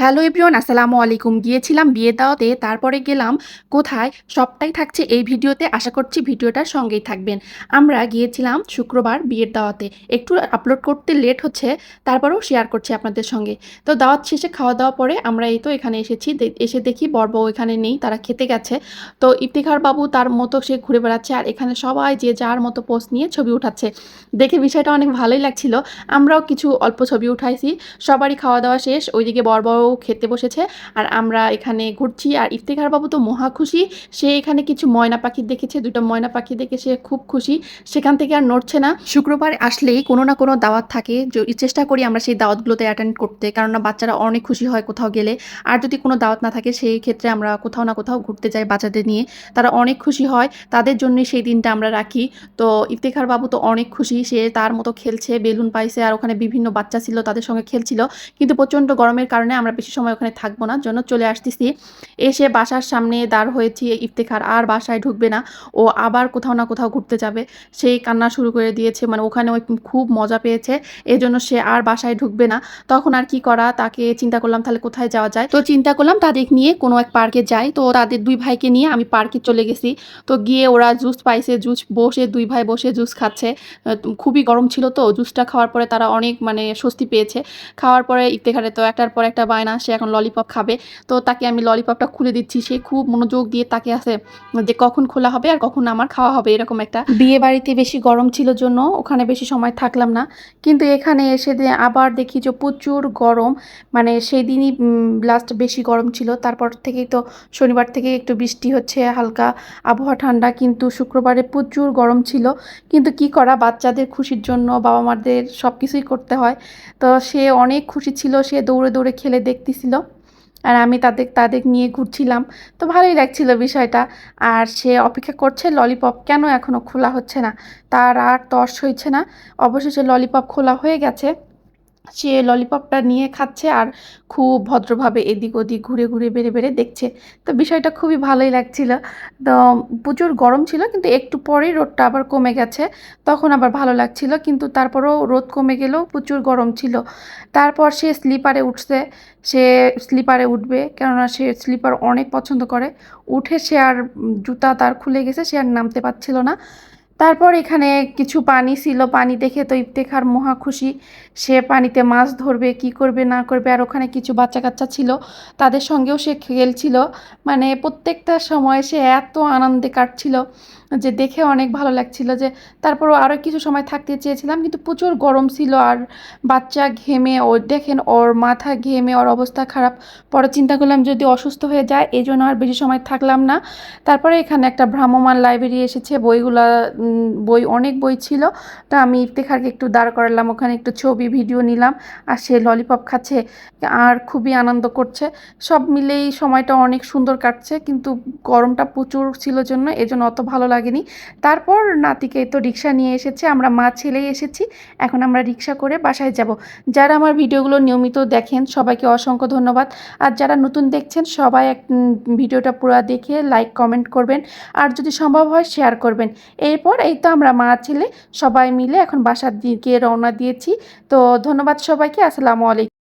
Hello everyone, আসসালামু আলাইকুম। গিয়েছিলাম বিয়ে দাওয়াতে, তারপরে গেলাম কোথায়? সবটাই থাকছে এই ভিডিওতে। আশা করছি ভিডিওটার সঙ্গেই থাকবেন। আমরা গিয়েছিলাম শুক্রবার বিয়ের দাওয়াতে। একটু আপলোড করতে লেট হচ্ছে, তারপরেও শেয়ার করছি আপনাদের সঙ্গে। তো দাওয়াত শেষে খাওয়া দাওয়া পরে আমরা এই তো এখানে এসেছি। এসে দেখি বড়বউ এখানে নেই, তারা খেতে গেছে। তো ইফতিখার বাবু তার মতো সে ঘুরে বেড়াচ্ছে আর এখানে সবাই যে যার মতো পোস্ট নিয়ে ছবি উঠাচ্ছে। দেখে বিষয়টা অনেক ভালোই লাগছিল। আমরাও কিছু অল্প ছবি উঠাইছি। সবারই খাওয়া দাওয়া শেষ। ওইদিকে বড় খেতে বসেছে। আর আমরা এখানে ঘুরছি। আর ইফতেখার বাবু তো মহা খুশি। সে এখানে কিছু ময়না পাখি দেখেছে। দুটো ময়না পাখি দেখে সে খুব খুশি। সেখান থেকে আর নড়ছে না। শুক্রবার আসলেই কোনো না কোনো দাওয়াত থাকে। চেষ্টা করি আমরা সেই দাওয়াতগুলোতে অ্যাটেন্ড করতে। কারণ না বাচ্চারা অনেক খুশি হয় কোথাও গেলে। আর যদি কোনো দাওয়াত না থাকে, সেই ক্ষেত্রে আমরা কোথাও না কোথাও ঘুরতে যাই বাচ্চাদের নিয়ে। তারা অনেক খুশি হয়। তাদের জন্যই সেই দিনটা আমরা রাখি। তো ইফতেখার বাবু তো অনেক খুশি। সে তার মতো খেলছে, বেলুন পাইছে। আর ওখানে বিভিন্ন বাচ্চা ছিল, তাদের সঙ্গে খেলছিল। কিন্তু প্রচণ্ড গরমের কারণে আমরা বেশি সময় ওখানে থাকব না, জন্য চলে আসতেছি। এসে বাসার সামনে দাঁড় হয়েছি, ইফতেখার। আর বাসায় ঢুকবে না, ও আবার কোথাও না কোথাও ঘুরতে যাবে। সেই কান্না শুরু করে দিয়েছে মানে ওখানে ওই খুব মজা পেয়েছে এই জন্য সে আর বাসায় ঢুকবে না। তখন আর কি করা, তাকে চিন্তা করলাম তাহলে কোথায় যাওয়া যায়? তো চিন্তা করলাম তাদের নিয়ে কোনো এক পার্কে যাই। তো তাদের দুই ভাইকে নিয়ে আমি পার্কে চলে গেছি। তো গিয়ে ওরা জুস পাইছে, জুস বসে, দুই ভাই বসে জুস খাচ্ছে। খুবই গরম ছিল তো, জুসটা খাওয়ার পরে তারা অনেক মানে স্বস্তি পেয়েছে। খাওয়ার পরে ইফতেখারে তো একটার পর একটা বায়না সে এখন ললিপপ খাবে। তো তাকে আমি ললিপপটা খুলে দিচ্ছি। সে খুব মনোযোগ দিয়ে তাকে আছে যে কখন খোলা হবে আর কখন আমার খাওয়া হবে, এরকম একটা বিয়ে বাড়িতে বেশি গরম ছিল জন্য ওখানে বেশি সময় থাকলাম না। কিন্তু এখানে এসে আবার দেখি যে প্রচুর গরম মানে সেই দিনই লাস্ট বেশি গরম ছিল। তারপর থেকেই তো শনিবার থেকে একটু বৃষ্টি হচ্ছে, হালকা আবহাওয়া ঠান্ডা, কিন্তু শুক্রবারে প্রচুর গরম ছিল। কিন্তু কি করা, বাচ্চাদের খুশির জন্য বাবা মাদের সব কিছুই করতে হয়। তো সে অনেক খুশি ছিল, সে দৌড়ে দৌড়ে খেলে দেখতেছিল আর আমি তাদের তাদের নিয়ে ঘুরছিলাম। তো ভালোই লাগছিল বিষয়টা। আর সে অপেক্ষা করছে, ললিপপ কেন এখনও খোলা হচ্ছে না? তার আর তর্স হয়েছে না। অবশেষে ললিপপ খোলা হয়ে গেছে। সে ললিপপটা নিয়ে খাচ্ছে আর খুব ভদ্রভাবে এদিক ওদিক ঘুরে ঘুরে বেড়ে বেড়ে দেখছে। তো বিষয়টা খুবই ভালোই লাগছিল। তো প্রচুর গরম ছিল কিন্তু একটু পরেই রোদটা আবার কমে গেছে, তখন আবার ভালো লাগছিল কিন্তু তারপরেও রোদ কমে গেলেও প্রচুর গরম ছিল। তারপর সে স্লিপারে উঠছে, সে স্লিপারে উঠবে কেননা সে স্লিপার অনেক পছন্দ করে। উঠে সে আর জুতা তার খুলে গেছে, সে আর নামতে পারছিল না। তারপর এখানে কিছু পানি ছিল, পানি দেখে তো ইফতেখার মহা খুশি। সে পানিতে মাছ ধরবে, কি করবে, না করবে, আর ওখানে কিছু বাচ্চা কাচ্চা ছিল, তাদের সঙ্গেও সে খেলছিল। মানে প্রত্যেকটা সময় সে এত আনন্দে কাটছিল। যে দেখে অনেক ভালো লাগছিল যে তারপরও আরও কিছু সময় থাকতে চেয়েছিলাম, কিন্তু প্রচুর গরম ছিল আর বাচ্চা ঘেমে ও দেখেন ওর মাথা ঘেমে, ওর অবস্থা খারাপ। পরে চিন্তা করলাম যদি অসুস্থ হয়ে যায় এই জন্য আর বেশি সময় থাকলাম না। তারপরে এখানে একটা ভ্রাম্যমান লাইব্রেরি এসেছে, বইগুলা বই অনেক বই ছিল। তো আমি ইফতেখারকে একটু দাঁড় করালাম, ওখানে একটু ছবি, ভিডিও নিলাম আর সে ললিপপ খাচ্ছে, আর খুবই আনন্দ করছে। সব মিলেই সময়টা অনেক সুন্দর কাটছে, কিন্তু গরমটা প্রচুর ছিল জন্য, এজন্য অত ভালো লাগেনি। তারপর নাতিকে তো রিক্সা নিয়ে এসেছে, আমরা মা ছেলেই এসেছি, এখন আমরা রিক্সা করে বাসায় যাব। যারা আমার ভিডিওগুলো নিয়মিত দেখেন, সবাইকে অসংখ্য ধন্যবাদ। আর যারা নতুন দেখছেন, সবাই এক ভিডিওটা পুরো দেখে লাইক কমেন্ট করবেন। আর যদি সম্ভব হয় শেয়ার করবেন। এরপর এই তো আমরা মা ছেলে সবাই মিলে এখন বাসার দিকে রওনা দিয়েছি। তো ধন্যবাদ সবাইকে, আসসালামু আলাইকুম।